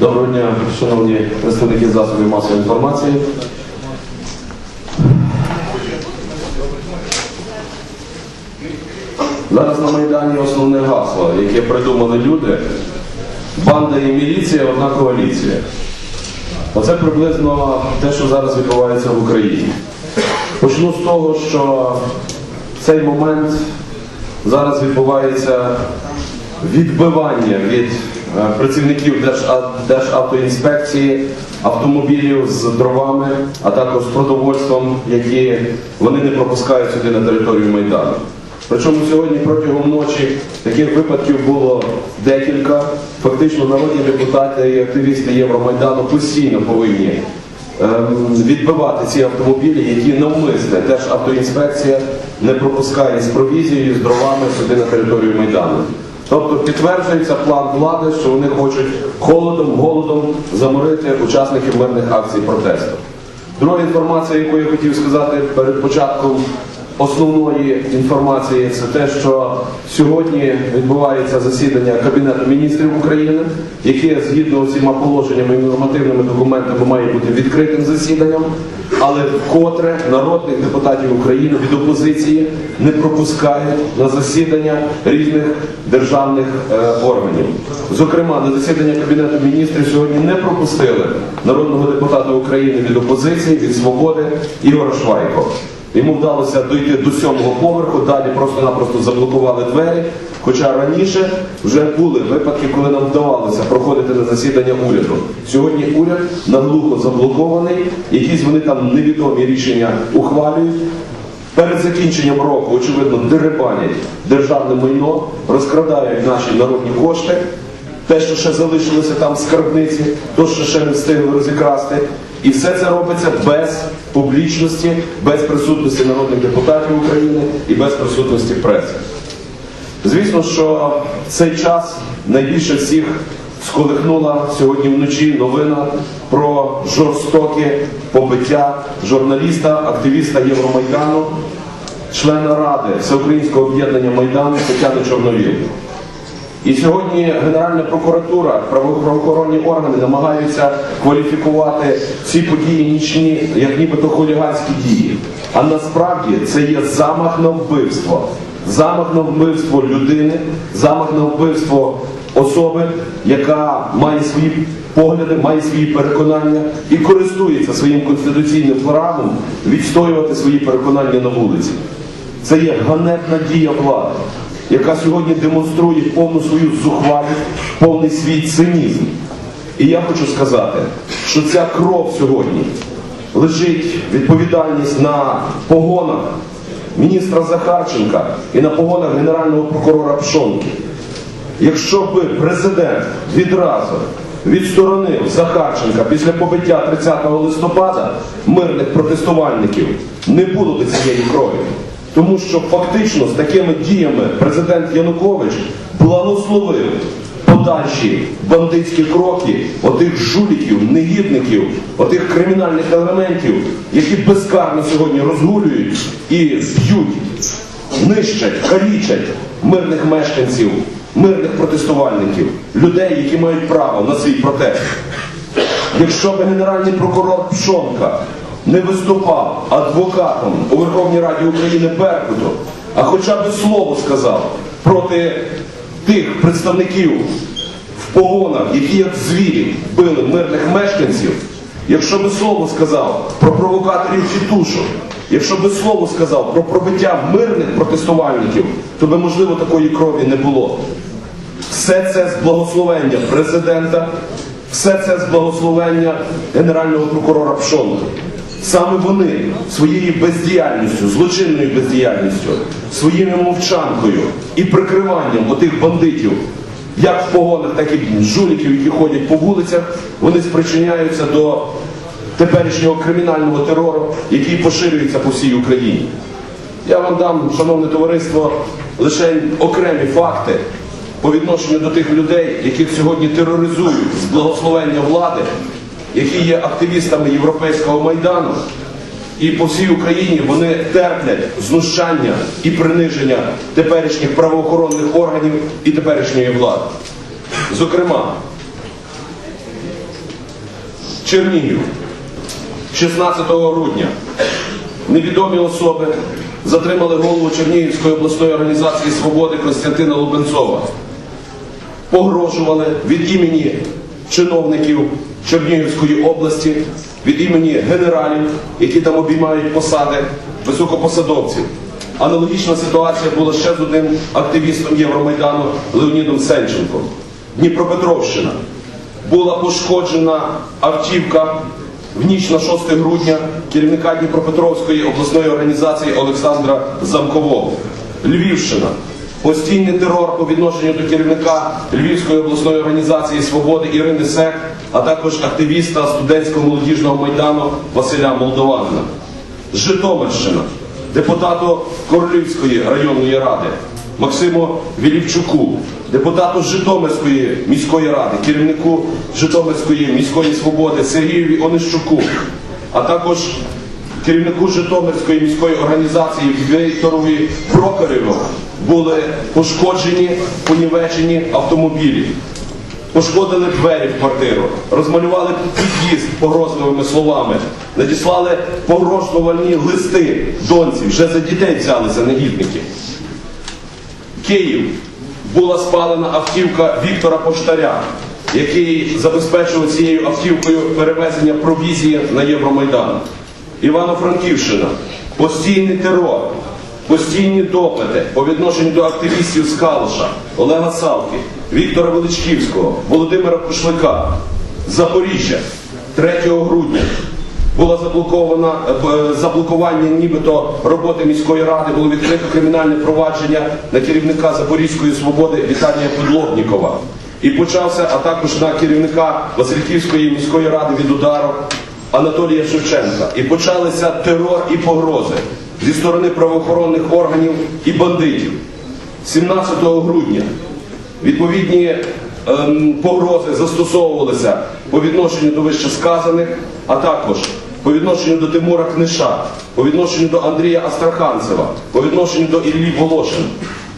Доброго дня, шановні представники засобів масової інформації. Зараз на Майдані основне гасло, яке придумали люди. Банда і міліція одна коаліція. Оце приблизно те, що зараз відбувається в Україні. Почну з того, що в цей момент зараз відбувається відбивання від працівників Державтоінспекції автомобілів з дровами, а також з продовольством, які вони не пропускають сюди на територію Майдану. Причому сьогодні протягом ночі таких випадків було декілька. Фактично народні депутати і активісти Євромайдану постійно повинні ем, відбивати ці автомобілі, які навмисне Державтоінспекція не пропускає з провізією, з дровами сюди на територію Майдану. Тобто підтверджується план влади, що вони хочуть холодом, голодом заморити учасників мирних акцій протесту. Друга інформація, яку я хотів сказати перед початком основної інформації, це те, що сьогодні відбувається засідання Кабінету міністрів України, яке згідно усіма положеннями і нормативними документами має бути відкритим засіданням, але вкотре народних депутатів України від опозиції не пропускають на засідання різних державних е, органів. Зокрема, на засідання Кабінету міністрів сьогодні не пропустили народного депутата України від опозиції, від свободи Ігора Швайко. Йому вдалося дойти до сьомого поверху, далі просто-напросто заблокували двері. Хоча раніше вже були випадки, коли нам вдавалося проходити на засідання уряду. Сьогодні уряд наглухо заблокований, якісь вони там невідомі рішення ухвалюють. Перед закінченням року, очевидно, деребанять державне майно, розкрадають наші народні кошти. Те, що ще залишилося там в скарбниці, то, що ще не встигли розікрасти. І все це робиться без публічності, без присутності народних депутатів України і без присутності преси. Звісно, що цей час найбільше всіх сколихнула сьогодні вночі новина про жорстоке побиття журналіста, активіста Євромайдану, члена Ради Всеукраїнського об'єднання Майдану Тетяни Чорновіл. І сьогодні Генеральна прокуратура, право- правоохоронні органи намагаються кваліфікувати ці події нічні як нібито хуліганські дії. А насправді це є замах на вбивство. Замах на вбивство людини, замах на вбивство особи, яка має свої погляди, має свої переконання і користується своїм конституційним правом відстоювати свої переконання на вулиці. Це є ганебна дія влади, яка сьогодні демонструє повну свою зухвалість, повний свій цинізм. І я хочу сказати, що ця кров сьогодні лежить відповідальність на погонах міністра Захарченка і на погонах генерального прокурора Пшонки. Якщо би президент відразу відсторонив Захарченка після побиття 30 листопада мирних протестувальників, не було би цієї крові. Тому що фактично з такими діями президент Янукович благословив подальші бандитські кроки отих жуліків, негідників, отих кримінальних елементів, які безкарно сьогодні розгулюють і б'ють нищать, калічать мирних мешканців, мирних протестувальників, людей, які мають право на свій протест. Якщо б генеральний прокурор Пшонка не виступав адвокатом у Верховній Раді України Беркуту, а хоча б слово сказав проти тих представників в погонах, які як звірі били мирних мешканців, якщо би слово сказав про провокаторів тітушок, якщо би слово сказав про пробиття мирних протестувальників, то би можливо такої крові не було. Все це з благословення президента, все це з благословення генерального прокурора Пшонка. Саме вони своєю бездіяльністю, злочинною бездіяльністю, своїми мовчанкою і прикриванням отих бандитів, як в погонах, так і жуліків, які ходять по вулицях, вони спричиняються до теперішнього кримінального терору, який поширюється по всій Україні. Я вам дам, шановне товариство, лише окремі факти по відношенню до тих людей, яких сьогодні тероризують з благословення влади, які є активістами Європейського майдану. І по всій Україні вони терплять знущання і приниження теперішніх правоохоронних органів і теперішньої влади. Зокрема, Чернігів, 16 грудня. Невідомі особи затримали голову Чернігівської обласної організації свободи Костянтина Лубенцова. Погрожували від імені чиновників Чернігівської області, від імені генералів, які там обіймають посади, високопосадовців. Аналогічна ситуація була ще з одним активістом Євромайдану Леонідом Сенченком. Дніпропетровщина. Була пошкоджена автівка в ніч на 6 грудня керівника Дніпропетровської обласної організації Олександра Замкового. Львівщина. Постійний терор по відношенню до керівника Львівської обласної організації Свободи Ірини Сек, а також активіста студентського молодіжного майдану Василя Молдованина. Житомирщина. Депутату Королівської районної ради Максиму Вілівчуку, депутату Житомирської міської ради, керівнику Житомирської міської свободи Сергієві Онищуку, а також керівнику Житомирської міської організації Вікторові Прокорєву були пошкоджені, понівечені автомобілі. Пошкодили двері в квартиру, розмалювали під'їзд погрозливими словами, надіслали погрожувальні листи доньці, вже за дітей взялися негідники. Київ була спалена автівка Віктора Поштаря, який забезпечував цією автівкою перевезення провізії на Євромайдан. Івано-Франківщина, постійний терор, постійні допити по відношенню до активістів з Калуша, Олега Савки, Віктора Величківського, Володимира Кушлика, Запоріжжя, 3 грудня було заблоковано е, заблокування нібито роботи міської ради, було відкрито кримінальне провадження на керівника Запорізької свободи Віталія Подлобнікова. І почався, а також на керівника Васильківської міської ради від удару Анатолія Шевченка. І почалися терор і погрози зі сторони правоохоронних органів і бандитів. 17 грудня відповідні ем, погрози застосовувалися по відношенню до вищесказаних, а також по відношенню до Тимура Книша, по відношенню до Андрія Астраханцева, по відношенню до Іллі Волошина.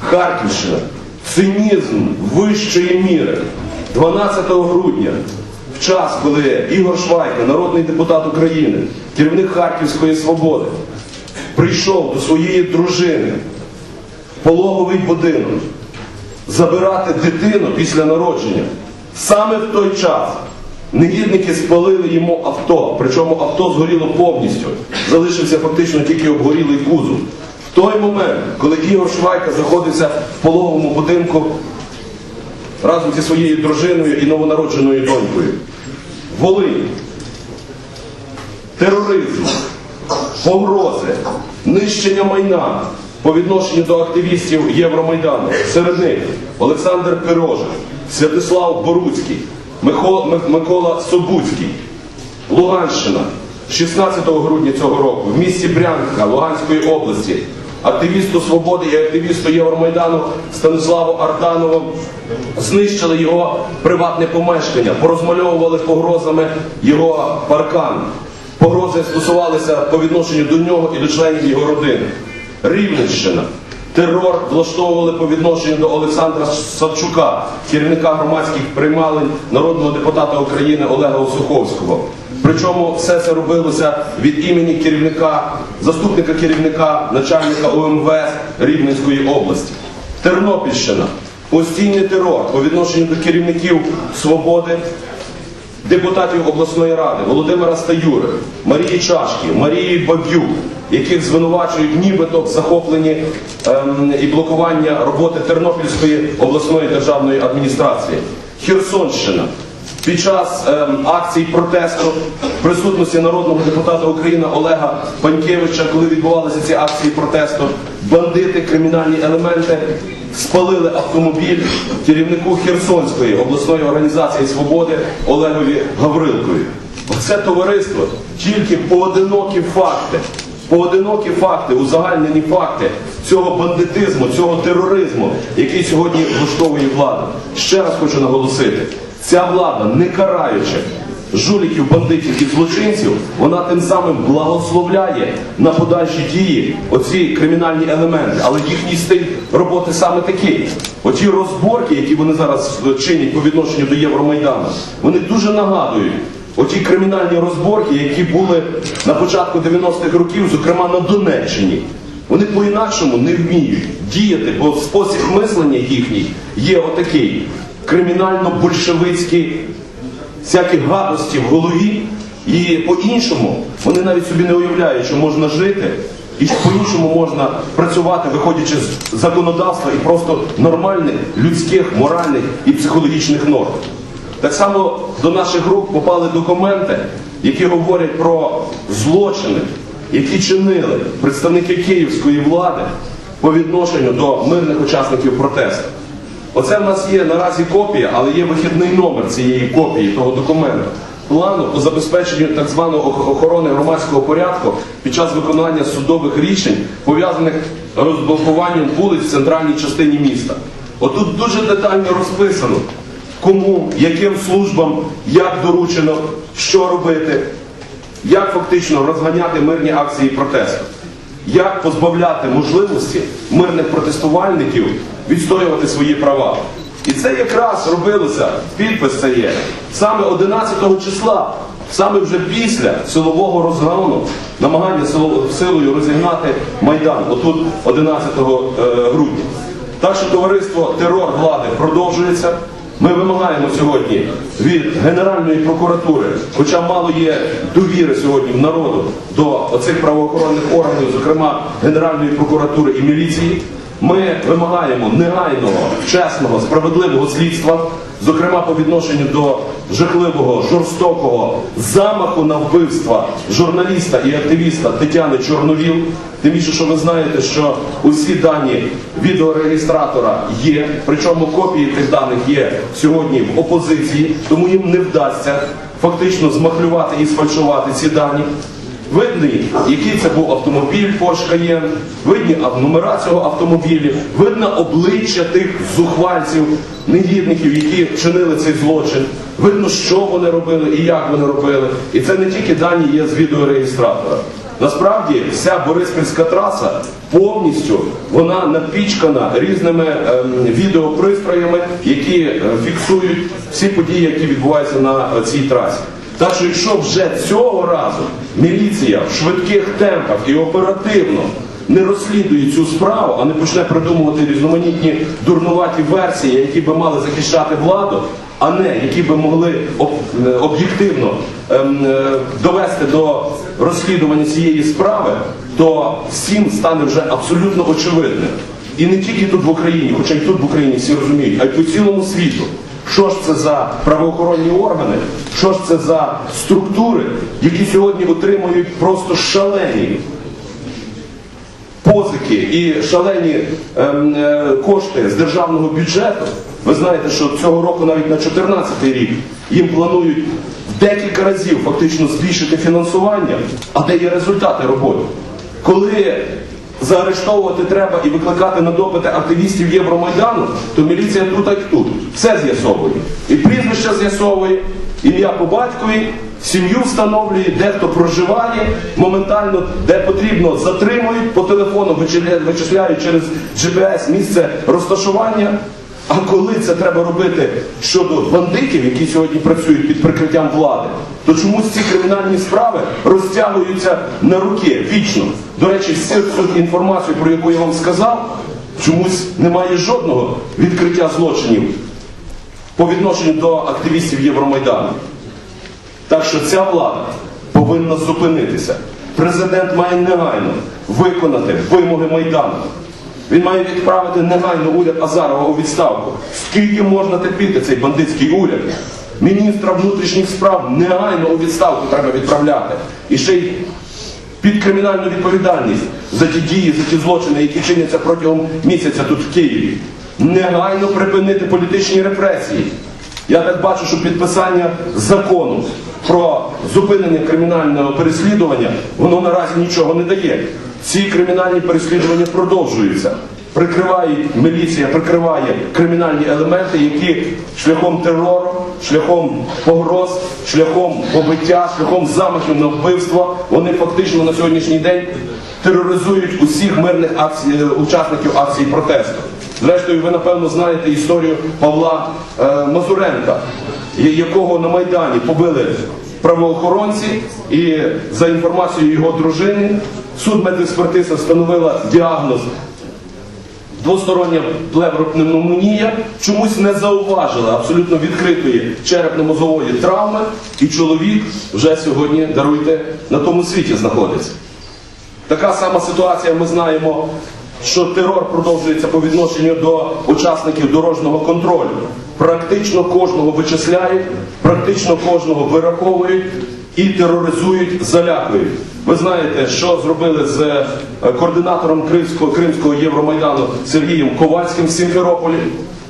Харківщина. Цинізм вищої міри. 12 грудня, в час, коли Ігор Швайка, народний депутат України, керівник Харківської свободи, прийшов до своєї дружини в пологовий будинок забирати дитину після народження. Саме в той час негідники спалили йому авто, причому авто згоріло повністю. Залишився фактично тільки обгорілий кузов. В той момент, коли Ігор Швайка знаходився в пологовому будинку разом зі своєю дружиною і новонародженою донькою. Волинь. Тероризм, погрози, нищення майна по відношенню до активістів Євромайдану. Серед них Олександр Пирожин, Святислав Боруцький, Микола Собуцький, Луганщина, 16 грудня цього року в місті Брянка Луганської області. Активісту свободи і активісту Євромайдану Станиславу Арданову знищили його приватне помешкання, порозмальовували погрозами його паркан. Погрози стосувалися по відношенню до нього і до членів його родини. Рівненщина. Терор влаштовували по відношенню до Олександра Савчука, керівника громадських приймалень народного депутата України Олега Осуховського. Причому все це робилося від імені керівника, заступника керівника, начальника УМВС Рівненської області. Тернопільщина. Постійний терор по відношенню до керівників свободи, депутатів обласної ради Володимира Стаюри, Марії Чашки, Марії Баб'юк, яких звинувачують нібито в захопленні ем, і блокування роботи Тернопільської обласної державної адміністрації. Херсонщина. Під час ем, акцій протесту присутності народного депутата України Олега Панькевича, коли відбувалися ці акції протесту, бандити, кримінальні елементи спалили автомобіль керівнику Херсонської обласної організації свободи Олегові Гаврилкові. Оце товариство тільки поодинокі факти. Поодинокі факти, узагальнені факти цього бандитизму, цього тероризму, який сьогодні влаштовує влада. Ще раз хочу наголосити, ця влада, не караючи жуліків, бандитів і злочинців, вона тим самим благословляє на подальші дії оці кримінальні елементи, але їхній стиль роботи саме такий. Оті розборки, які вони зараз чинять по відношенню до Євромайдану, вони дуже нагадують оті кримінальні розборки, які були на початку 90-х років, зокрема на Донеччині. Вони по-інакшому не вміють діяти, бо спосіб мислення їхній є отакий кримінально-большевицький всякі гадості в голові, і по-іншому вони навіть собі не уявляють, що можна жити, і що по-іншому можна працювати, виходячи з законодавства і просто нормальних людських, моральних і психологічних норм. Так само до наших рук попали документи, які говорять про злочини, які чинили представники київської влади по відношенню до мирних учасників протесту. Оце в нас є наразі копія, але є вихідний номер цієї копії того документу. Плану по забезпеченню так званої охорони громадського порядку під час виконання судових рішень, пов'язаних з розблокуванням вулиць в центральній частині міста. Отут дуже детально розписано, кому, яким службам, як доручено, що робити, як фактично розганяти мирні акції протесту, як позбавляти можливості мирних протестувальників відстоювати свої права. І це якраз робилося, підпис це є, саме 11 числа, саме вже після силового розгону, намагання силою розігнати Майдан, отут 11 е, грудня. Так що товариство терор влади продовжується. Ми вимагаємо сьогодні від Генеральної прокуратури, хоча мало є довіри сьогодні в народу до оцих правоохоронних органів, зокрема Генеральної прокуратури і міліції. Ми вимагаємо негайного, чесного, справедливого слідства, зокрема по відношенню до жахливого, жорстокого замаху на вбивства журналіста і активіста Тетяни Чорновіл. Тим більше, що ви знаєте, що усі дані відеореєстратора є, причому копії тих даних є сьогодні в опозиції, тому їм не вдасться фактично змахлювати і сфальшувати ці дані. Видний, який це був автомобіль Porsche Cayenne, видні номера цього автомобіля, видно обличчя тих зухвальців, негідників, які чинили цей злочин. Видно, що вони робили і як вони робили. І це не тільки дані є з відеореєстратора. Насправді вся Бориспільська траса повністю вона напічкана різними ем, відеопристроями, які е, фіксують всі події, які відбуваються на е, цій трасі. Так що, якщо вже цього разу міліція в швидких темпах і оперативно не розслідує цю справу, а не почне придумувати різноманітні дурнуваті версії, які би мали захищати владу, а не які би могли е, об'єктивно ем, е, довести до розслідування цієї справи, то всім стане вже абсолютно очевидним. І не тільки тут в Україні, хоча й тут в Україні всі розуміють, а й по цілому світу. Що ж це за правоохоронні органи, що ж це за структури, які сьогодні отримують просто шалені позики і шалені ем, е, кошти з державного бюджету. Ви знаєте, що цього року навіть на 2014 рік їм планують в декілька разів фактично збільшити фінансування, а де є результати роботи. Коли заарештовувати треба і викликати на допити активістів Євромайдану, то міліція тут як тут. Все з'ясовує. І прізвище з'ясовує, ім'я по батькові, сім'ю встановлює, де хто проживає, моментально, де потрібно, затримують, по телефону вичисляють через GPS місце розташування. А коли це треба робити щодо бандитів, які сьогодні працюють під прикриттям влади, то чомусь ці кримінальні справи розтягуються на руки вічно. До речі, всю цю інформацію, про яку я вам сказав, чомусь немає жодного відкриття злочинів по відношенню до активістів Євромайдану. Так що ця влада повинна зупинитися. Президент має негайно виконати вимоги Майдану. Він має відправити негайно уряд Азарова у відставку. Скільки можна терпіти цей бандитський уряд? Міністра внутрішніх справ негайно у відставку треба відправляти. І ще й під кримінальну відповідальність за ті дії, за ті злочини, які чиняться протягом місяця тут в Києві. Негайно припинити політичні репресії. Я так бачу, що підписання закону про зупинення кримінального переслідування, воно наразі нічого не дає. Ці кримінальні переслідування продовжуються. Прикривають міліція, прикриває кримінальні елементи, які шляхом терору, шляхом погроз, шляхом побиття, шляхом замахів на вбивство, вони фактично на сьогоднішній день тероризують усіх мирних акцій, е, учасників акцій протесту. Зрештою, ви напевно знаєте історію Павла е, Мазуренка, якого на Майдані побили правоохоронці, і за інформацією його дружини, суд медекспертиза встановила діагноз двостороння плевропневмонія чомусь не зауважила абсолютно відкритої черепно-мозової травми, і чоловік вже сьогодні, даруйте, на тому світі знаходиться. Така сама ситуація, ми знаємо, що терор продовжується по відношенню до учасників дорожнього контролю. Практично кожного вичисляють, практично кожного вираховують і тероризують, залякують. Ви знаєте, що зробили з е, координатором Кримського, Кримського Євромайдану Сергієм Ковальським в Сімферополі?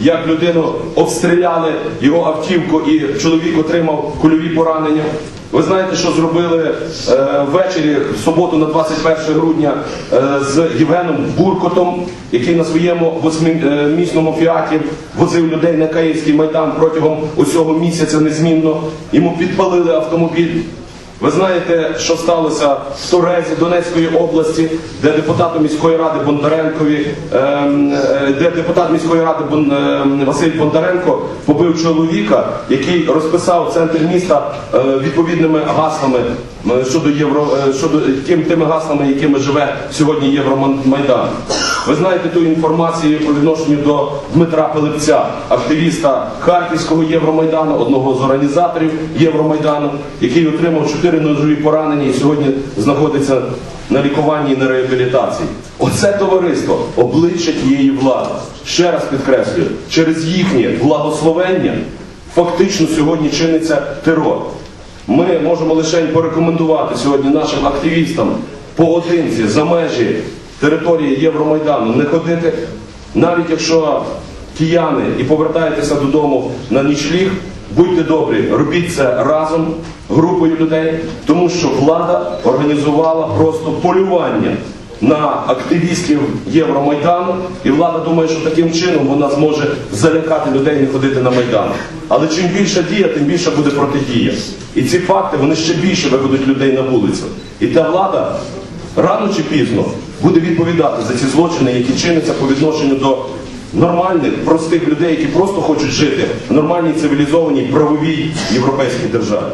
Як людину обстріляли його автівку і чоловік отримав кульові поранення. Ви знаєте, що зробили е, ввечері в суботу на 21 грудня е, з Євгеном Буркотом, який на своєму восьмимісному фіаті возив людей на Київський майдан протягом усього місяця незмінно. Йому підпалили автомобіль. Ви знаєте, що сталося в Турезі Донецької області, де депутату міської ради Бондаренкові, ем, е, де депутат міської ради ем, Василь Бондаренко побив чоловіка, який розписав центр міста е, відповідними гаслами щодо євро е, щодо тим, тими гаслами, якими живе сьогодні Євромайдан. Ви знаєте ту інформацію по відношенню до Дмитра Пилипця, активіста Харківського Євромайдану, одного з організаторів Євромайдану, який отримав чотири ножові поранення і сьогодні знаходиться на лікуванні і на реабілітації. Оце товариство, обличчя тієї влади. Ще раз підкреслюю, через їхнє благословення фактично сьогодні чиниться терор. Ми можемо лише порекомендувати сьогодні нашим активістам поодинці за межі території Євромайдану не ходити, навіть якщо кияни і повертаєтеся додому на нічліг, будьте добрі, робіть це разом, групою людей, тому що влада організувала просто полювання на активістів Євромайдану, і влада думає, що таким чином вона зможе залякати людей не ходити на майдан. Але чим більша дія, тим більше буде протидія. І ці факти вони ще більше виведуть людей на вулицю. І та влада рано чи пізно буде відповідати за ці злочини, які чиняться по відношенню до нормальних, простих людей, які просто хочуть жити в нормальній цивілізованій правовій європейській державі.